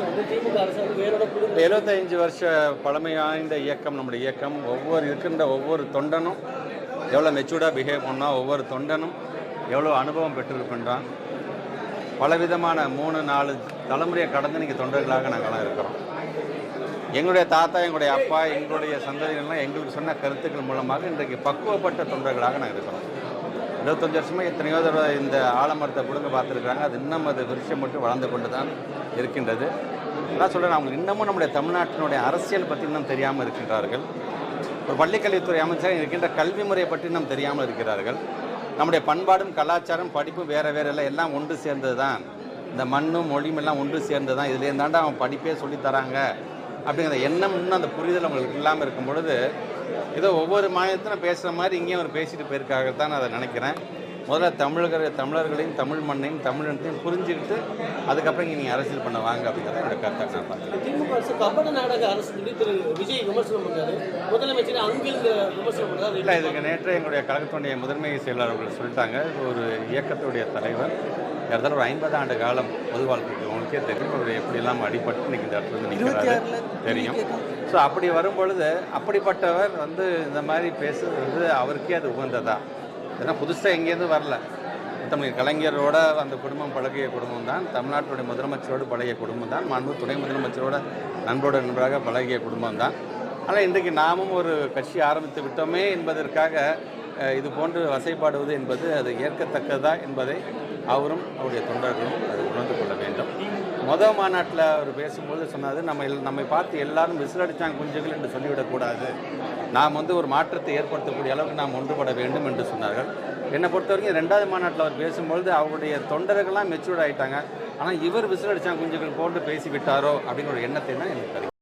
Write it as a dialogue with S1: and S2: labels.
S1: அரசு வந்து திமுக அரசு வந்து வேரோட
S2: எழுபத்தஞ்சு வருஷ பழமை வாய்ந்த இயக்கம் நம்முடைய இயக்கம். ஒவ்வொரு இருக்கின்ற ஒவ்வொரு தொண்டனும் எவ்வளோ மெச்சூர்டாக பிஹேவ் பண்ணால் ஒவ்வொரு தொண்டனும் எவ்வளோ அனுபவம் பெற்றிருக்கின்றான். பலவிதமான மூணு நாலு தலைமுறையை கடந்து இன்றைக்கி தொண்டர்களாக நாங்கள்லாம் இருக்கிறோம். எங்களுடைய தாத்தா எங்களுடைய அப்பா எங்களுடைய சந்ததிகள்லாம் எங்களுக்கு சொன்ன கருத்துக்கள் மூலமாக இன்றைக்கு பக்குவப்பட்ட தொண்டர்களாக நாங்கள் இருக்கிறோம். இருபத்தஞ்சு வருஷமாக எத்தனையோ தடவை இந்த ஆலமரத்தை கொடுங்க பார்த்துருக்குறாங்க. அது இன்னும் அது விருஷம் மட்டும் வளர்ந்து கொண்டு தான் இருக்கின்றது. நான் சொல்கிறேன் அவங்க இன்னமும் நம்முடைய தமிழ்நாட்டினுடைய அரசியல் பற்றி இன்னும் தெரியாமல் இருக்கின்றார்கள். ஒரு பள்ளிக்கல்வித்துறை அமைச்சர் இருக்கின்ற கல்வி முறையை பற்றி இன்னும் தெரியாமல் இருக்கிறார்கள். நம்முடைய பண்பாடும் கலாச்சாரம் படிப்பும் வேறு வேறு எல்லாம் எல்லாம் ஒன்று சேர்ந்தது தான் இந்த மண்ணும் மொழியும் எல்லாம் ஒன்று சேர்ந்தது தான் இதுலேயே தாண்டா அவன் படிப்பே சொல்லித் தராங்க அப்படிங்கிற எண்ணம் இன்னும் அந்த புரிதல் அவங்களுக்கு இல்லாமல் இருக்கும் பொழுது ஏதோ ஒவ்வொரு மாநிலத்திலும் பேசுகிற மாதிரி இங்கேயும் அவர் பேசிட்டு போயிருக்காகத்தான் அதை நினைக்கிறேன். முதல்ல தமிழர்கள் தமிழர்களையும் தமிழ் மண்ணையும் தமிழினத்தையும் புரிஞ்சுக்கிட்டு அதுக்கப்புறம் இங்கே நீங்கள் அரசியல் பண்ண வாங்க அப்படிங்கிறத என்னோட கருத்தாக நான் பார்க்குறேன்.
S1: அரசு கபட நாடக அரசு சொல்லி திரு விஜய் விமர்சனம் பண்ணாரு. முதலமைச்சர் அங்கிருந்து விமர்சனம் பண்ணாரு.
S2: இல்லை இதுக்கு நேற்று எங்களுடைய கழகத்துடைய முதன்மை செயலாளர் அவர்கள் சொல்லிட்டாங்க. ஒரு இயக்கத்துடைய தலைவர் ஏறத்தாழ ஒரு ஐம்பது ஆண்டு காலம் பொது வாழ்க்கைக்கு உங்களுக்கே தெரியும். அவர் எப்படியெல்லாம் அடிபட்டு இன்னைக்கு இந்த இடத்துல வந்து நிற்கிறாரு தெரியும். ஸோ அப்படி வரும்பொழுது அப்படிப்பட்டவர் வந்து இந்த மாதிரி பேசுறது அவருக்கே அது உகந்ததா? ஏன்னா புதுசாக எங்கேருந்து வரல. தமிழ் கலைஞரோட அந்த குடும்பம் பழகிய குடும்பம் தான். தமிழ்நாட்டுடைய முதலமைச்சரோடு பழகிய குடும்பம் தான். மாண்பு துணை முதலமைச்சரோட நண்பரோட நண்பராக பழகிய குடும்பம் தான். ஆனால் இன்றைக்கு நாமும் ஒரு கட்சி ஆரம்பித்து விட்டோமே என்பதற்காக இது போன்று வசைப்பாடுவது என்பது அது ஏற்கத்தக்கதா என்பதை அவரும் அவருடைய தொண்டர்களும் அது உணர்ந்து கொள்ள வேண்டும். மொதல் மாநாட்டில் அவர் பேசும்போது சொன்னாது நம்ம எல்- நம்மை பார்த்து எல்லாரும் விசிலடிச்சாங்க குஞ்சுகள் என்று சொல்லிவிடக்கூடாது. நாம் வந்து ஒரு மாற்றத்தை ஏற்படுத்தக்கூடிய அளவுக்கு நாம் ஒன்றுபட வேண்டும் என்று சொன்னார்கள். என்னை பொறுத்த வரைக்கும் ரெண்டாவது மாநாட்டில் அவர் பேசும்பொழுது அவருடைய தொண்டர்கள்லாம் மெச்சூர்ட் ஆகிட்டாங்க ஆனால் இவர் விசிலடிச்சாங்க குஞ்சுகள் போன்று பேசி விட்டாரோ அப்படிங்கிற ஒரு எண்ணத்தை தான் எனக்கு தெரியும்